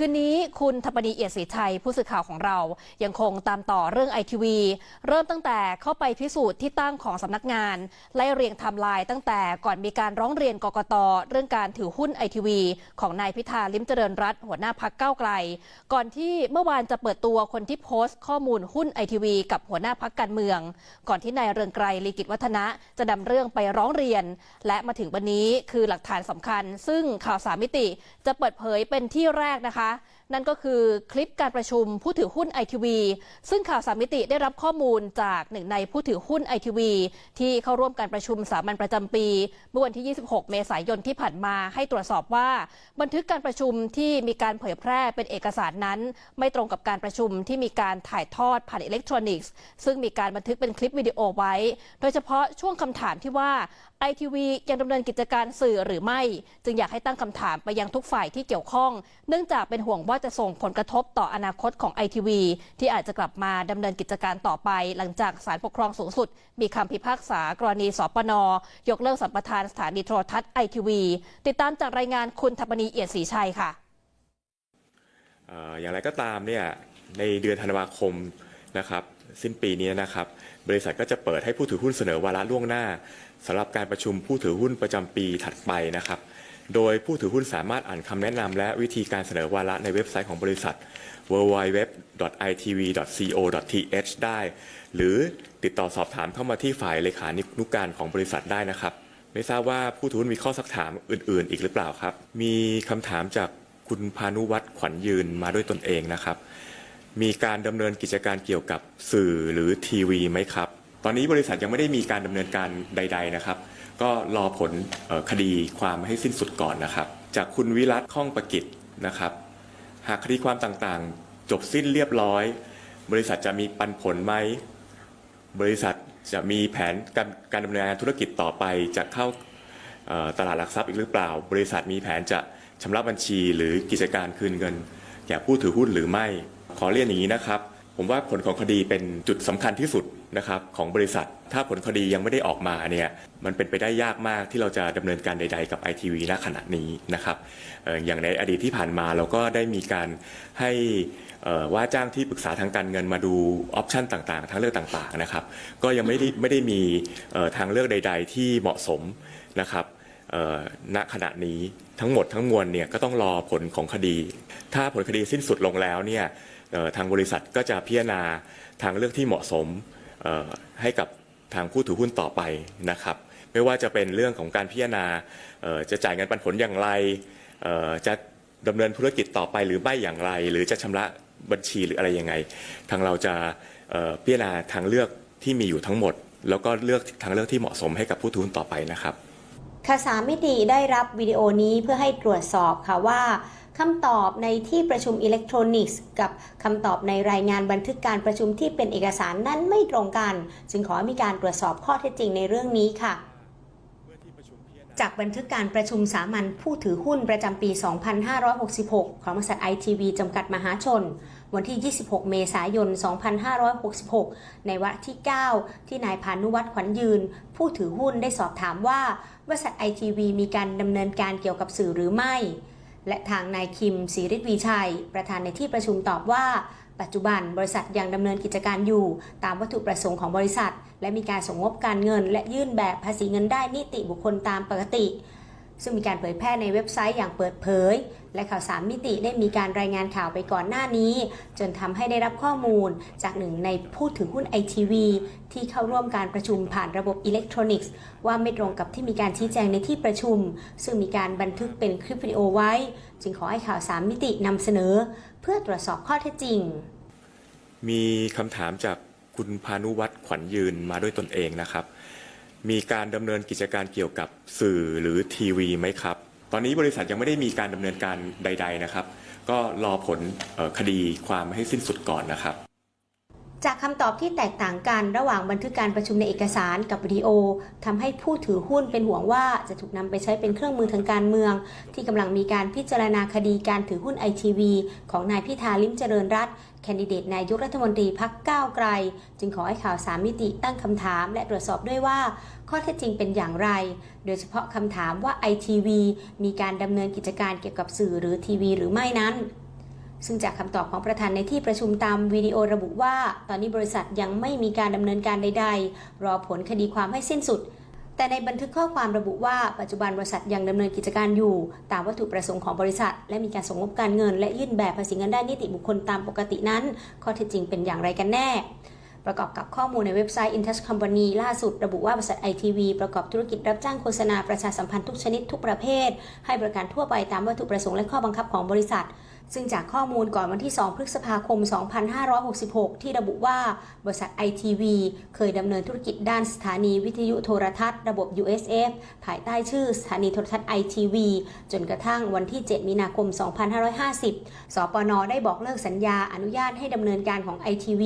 คืนนี้คุณธปนีเอียดศรีชัยผู้สื่อข่าวของเรายังคงตามต่อเรื่องไอทีวีเริ่มตั้งแต่เข้าไปพิสูจน์ที่ตั้งของสำนักงาน ไล่เรียงไทม์ไลน์ตั้งแต่ก่อนมีการร้องเรียนกกตเรื่องการถือหุ้นไอทีวีของนายพิธาลิมเจริญรัตหัวหน้าพักเก้าไกล ก่อนที่เมื่อวานจะเปิดตัวคนที่โพสต์ข้อมูลหุ้นไอทีวีกับหัวหน้าพักการเมือง ก่อนที่นายเรืองไกรลีกิจวัฒนะจะนำเรื่องไปร้องเรียน และมาถึงวันนี้คือหลักฐานสำคัญ ซึ่งข่าวสามมิติจะเปิดเผยเป็นที่แรกนะคะ está นั่นก็คือคลิปการประชุมผู้ถือหุ้นไอทีวีซึ่งข่าวสามมิติได้รับข้อมูลจากหนึ่งในผู้ถือหุ้นไอทีวีที่เข้าร่วมการประชุมสามัญประจำปี เมื่อวันที่ 26 เมษายนที่ผ่านมาให้ตรวจสอบว่า บันทึกการประชุมที่มีการเผยแพร่เป็นเอกสารนั้น ไม่ตรงกับการประชุมที่มีการถ่ายทอดผ่านอิเล็กทรอนิกส์ซึ่งมีการบันทึกเป็นคลิปวิดีโอไว้ โดยเฉพาะช่วงคำถามที่ว่าไอทีวียังดำเนินกิจการสื่อหรือไม่ จึงอยากให้ตั้งคำถามไปยังทุกฝ่ายที่เกี่ยวข้อง เนื่องจากเป็นห่วงว่าจะส่งผลกระทบต่ออนาคตของไอทีวีที่อาจจะกลับมาดำเนินกิจการต่อไป หลังจากศาลปกครองสูงสุด มีคำพิพากษากรณีสปน ยกเลิกสัมปทานสถานีโทรทัศน์ไอทีวีติดตามจากรายงานคุณธปนีเอียดศรีชัยค่ะอย่างไรก็ตามเนี่ยในเดือนธันวาคมนะครับสิ้นปีนี้นะครับ บริษัทก็จะเปิดให้ผู้ถือหุ้นเสนอวาระล่วงหน้าสำหรับการประชุมผู้ถือหุ้นประจำปีถัดไปนะครับ โดยผู้ถือหุ้นสามารถอ่านคำแนะนำและวิธีการเสนอวาระในเว็บไซต์ของบริษัท www.itv.co.th ได้ หรือติดต่อสอบถามเข้ามาที่ฝ่ายเลขานุกการของบริษัทได้นะครับ ไม่ทราบว่าผู้ถือหุ้นมีข้อสักถามอื่น ๆ อีกหรือเปล่าครับ มีคำถามจากคุณพานุวัฒน์ขวัญยืนมาด้วยตนเองนะครับ มีการดำเนินกิจการเกี่ยวกับสื่อหรือทีวีไหมครับ ตอนนี้บริษัทยังไม่ได้มีการดำเนินการใด ๆ นะครับ ก็รอผลคดีความให้สิ้นสุดก่อนนะครับ จากคุณวิรัตข้องประกิจนะครับ หากคดีความต่างๆ จบสิ้นเรียบร้อย บริษัทจะมีปันผลไหม บริษัทจะมีแผนการการดำเนินงานธุรกิจต่อไปจะเข้าตลาดหลักทรัพย์อีกหรือเปล่า บริษัทมีแผนจะชำระบัญชีหรือกิจการคืนเงินแก่ผู้ถือหุ้นหรือไม่ ขอเรียนอย่างนี้นะครับ ผมว่าผลของคดีเป็นจุดสำคัญที่สุด นะครับของบริษัท ถ้าผลคดียังไม่ได้ออกมาเนี่ยมันเป็นไปได้ยากมากที่เราจะดำเนินการใด ๆ กับ ITV ณขณะนี้นะครับอย่างในอดีตที่ผ่านมาเราก็ได้มีการให้ว่าจ้างที่ปรึกษาทางการเงินมาดูออปชันต่างๆ ทางเลือกต่างๆนะครับก็ยังไม่ได้ไม่ได้มีทางเลือกใด ๆ ที่เหมาะสมนะครับณขณะนี้ทั้งหมดทั้งมวลเนี่ยก็ต้องรอผลของคดี ถ้าผลคดีสิ้นสุดลงแล้วเนี่ยทางบริษัทก็จะพิจารณาทางเลือกที่เหมาะสม ให้กับทางผู้ถือหุ้นต่อไปนะครับ ไม่ว่าจะเป็นเรื่องของการพิจารณาจะจ่ายเงินปันผลอย่างไรจะดำเนินธุรกิจต่อไปหรือไม่อย่างไร หรือจะชำระบัญชีหรืออะไรยังไง ทางเราจะพิจารณาทางเลือกที่มีอยู่ทั้งหมด แล้วก็เลือกทางเลือกที่เหมาะสมให้กับผู้ถือหุ้นต่อไปนะครับ ค่ะสามมิติได้รับวิดีโอนี้เพื่อให้ตรวจสอบค่ะว่าคำตอบในที่ประชุมอิเล็กทรอนิกส์ กับคำตอบในรายงานบันทึกการประชุมที่เป็นเอกสารนั้นไม่ตรงกัน จึงขอมีการตรวจสอบข้อเท็จจริงในเรื่องนี้ค่ะจากบันทึกการประชุมสามัญผู้ถือหุ้นประจำปี 2566 ของบริษัทไอทีวีจำกัดมหาชน วันที่ 26 เมษายน 2566 ในวาระที่ 9 ที่นายพานุวัฒน์ขวัญยืน ผู้ถือหุ้นได้สอบถามว่าบริษัทไอทีวีมีการดำเนินการเกี่ยวกับสื่อหรือไม่ และทางนายคิมศรีฤทธิ์วีชัย ประธานในที่ประชุมตอบว่าปัจจุบันบริษัทยังดำเนินกิจการอยู่ ตามวัตถุประสงค์ของบริษัท และมีการส่งงบการเงิน และยื่นแบบภาษีเงินได้นิติบุคคลตามปกติ ซึ่งมีการเผยแพร่ในเว็บไซต์อย่างเปิดเผย และข่าวสารมิติได้มีการรายงานข่าวไปก่อนหน้านี้ จนทำให้ได้รับข้อมูลจากหนึ่งในผู้ถือหุ้นไอทีวีที่เข้าร่วมการประชุมผ่านระบบอิเล็กทรอนิกส์ ว่าไม่ตรงกับที่มีการชี้แจงในที่ประชุม ซึ่งมีการบันทึกเป็นคลิปวิดีโอไว้ จึงขอให้ข่าวสารมิตินำเสนอ เพื่อตรวจสอบข้อเท็จจริง มีคำถามจากคุณพานุวัฒน์ขวัญยืนมาด้วยตนเองนะครับ มีการดำเนินกิจการเกี่ยวกับสื่อหรือทีวีไหมครับ ตอนนี้บริษัทยังไม่ได้มีการดำเนินการใด ๆนะครับ ก็รอผลคดีความให้สิ้นสุดก่อนนะครับ จากคำตอบที่แตกต่างกันระหว่างบันทึกการประชุมในเอกสารกับวิดีโอทำให้ผู้ถือหุ้นเป็นห่วงว่าจะถูกนำไปใช้เป็นเครื่องมือทางการเมือง ที่กำลังมีการพิจารณาคดีการถือหุ้นไอทีวีของนายพิธาลิ้มเจริญรัตน์แคนดิเดตนายกรัฐมนตรีพักก้าวไกล จึงขอให้ข่าวสามมิติตั้งคำถาม และตรวจสอบด้วยว่า ข้อเท็จจริงเป็นอย่างไร โดยเฉพาะคำถามว่าไอทีวีมีการดำเนินกิจการเกี่ยวกับสื่อหรือทีวีหรือไม่นั้น ซึ่งจากคำตอบของประธานในที่ประชุมตามวิดีโอระบุว่า ตอนนี้บริษัทยังไม่มีการดำเนินการใด ๆ รอผลคดีความให้สิ้นสุด แต่ในบันทึกข้อความระบุว่าปัจจุบันบริษัทยังดำเนินกิจการอยู่ ตามวัตถุประสงค์ของบริษัท และมีการส่งงบการเงิน และยื่นแบบภาษีเงินได้นิติบุคคลตามปกตินั้น ข้อเท็จจริงเป็นอย่างไรกันแน่ประกอบกับข้อมูลในเว็บไซต์ Intouch Company ล่าสุดระบุว่าบริษัทไอทีวีประกอบธุรกิจรับจ้างโฆษณาประชาสัมพันธ์ทุกชนิดทุกประเภท ให้บริการทั่วไปตามวัตถุประสงค์และข้อบังคับของบริษัท ซึ่งจากข้อมูลก่อนวันที่ 2 พฤษภาคม 2566 ที่ระบุว่า บริษัท ITV เคยดำเนินธุรกิจด้านสถานีวิทยุโทรทัศน์ระบบ USF ภายใต้ชื่อสถานีโทรทัศน์ ITV จนกระทั่งวันที่ 7 มีนาคม 2550 สปน ได้บอกเลิกสัญญาอนุญาตให้ดำเนินการของ ITV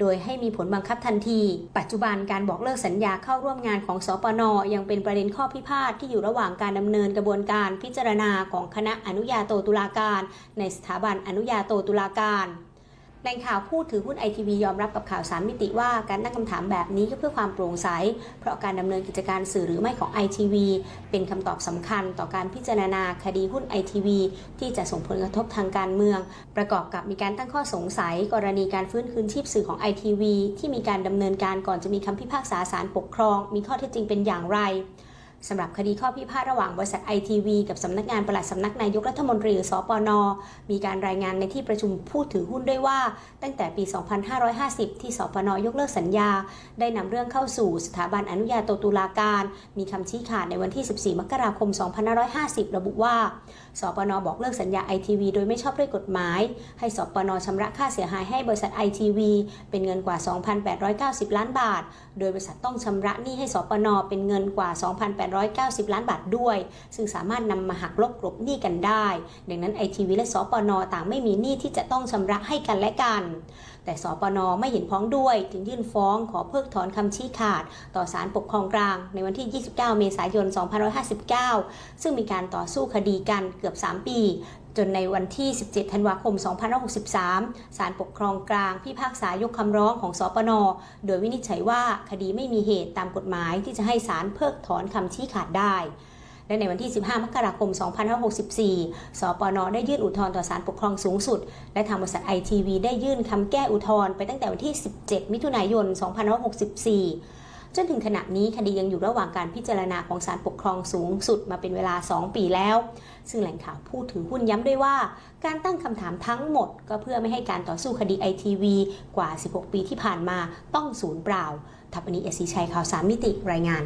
โดยให้มีผลบังคับทันที ปัจจุบันการบอกเลิกสัญญาเข้าร่วมงานของ สปน ยังเป็นประเด็นข้อพิพาทที่อยู่ระหว่างการดำเนินกระบวนการพิจารณาของคณะอนุญาโตตุลาการในสถาบันอนุญาโตตุลาการแหล่งข่าวผู้ถือหุ้นไอทีวียอมรับกับข่าวสามมิติว่าการตั้งคำถามแบบนี้ก็เพื่อความโปร่งใส เพราะการดำเนินกิจการสื่อหรือไม่ของ ITV เป็นคำตอบสำคัญต่อการพิจารณาคดีหุ้น ITV ที่จะส่งผลกระทบทางการเมือง ประกอบกับมีการตั้งข้อสงสัย กรณีการฟื้นคืนชีพสื่อของ ITV ที่มีการดำเนินการก่อนจะมีคำพิพากษาศาลปกครอง มีข้อเท็จจริงเป็นอย่างไร สำหรับคดีข้อพิพาทระหว่างบริษัทไอทีวีกับสำนักงานปลัดสำนักนายกรัฐมนตรีหรือสปน มีการรายงานในที่ประชุมผู้ถือหุ้นด้วยว่า ตั้งแต่ปี 2550 ที่สปน ยกเลิกสัญญา ได้นำเรื่องเข้าสู่สถาบันอนุญาโตตุลาการ มีคำชี้ขาดในวันที่ 14 มกราคม 2550 ระบุว่า สปน บอกเลิกสัญญาไอทีวีโดยไม่ชอบด้วยกฎหมาย ให้สปนชำระค่าเสียหายให้บริษัทไอทีวีเป็นเงินกว่า 2,890 ล้านบาท โดยบริษัทต้องชำระหนี้ให้สปนเป็นเงินกว่า 2,8 890 ล้านบาทด้วย ซึ่งสามารถนำมาหักลบกลบหนี้กันได้ ดังนั้นไอทีวีและสปนต่างไม่มีหนี้ที่จะต้องชำระให้กันและกัน แต่สปนไม่เห็นพ้องด้วย จึงยื่นฟ้องขอเพิกถอนคำชี้ขาด ต่อศาลปกครองกลาง ในวันที่ 29 เมษายน 2559 ซึ่งมีการต่อสู้คดีกันเกือบ 3 ปี จนในวันที่ 17 ธันวาคม 2563 ศาลปกครองกลางพิพากษายกคำร้องของสปน โดยวินิจฉัยว่าคดีไม่มีเหตุตามกฎหมายที่จะให้ศาลเพิกถอนคำชี้ขาดได้ และในวันที่ 15 มกราคม 2564 สปน ได้ยื่นอุทธรณ์ต่อศาลปกครองสูงสุด และทางบริษัทไอทีวีได้ยื่นคำแก้อุทธรณ์ไปตั้งแต่วันที่ 17 มิถุนายน 2564 จนถึงขณะนี้คดียังอยู่ระหว่างการพิจารณาของศาลปกครองสูงสุดมาเป็นเวลา 2 ปีแล้ว ซึ่งแหล่งข่าวพูดถือหุ้นย้ำด้วยว่า การตั้งคำถามทั้งหมด ก็เพื่อไม่ให้การต่อสู้คดีไอทีวีกว่า 16 ปีที่ผ่านมาต้องสูญเปล่าทัพปนีเอสีชัยข่าวสามมิติรายงาน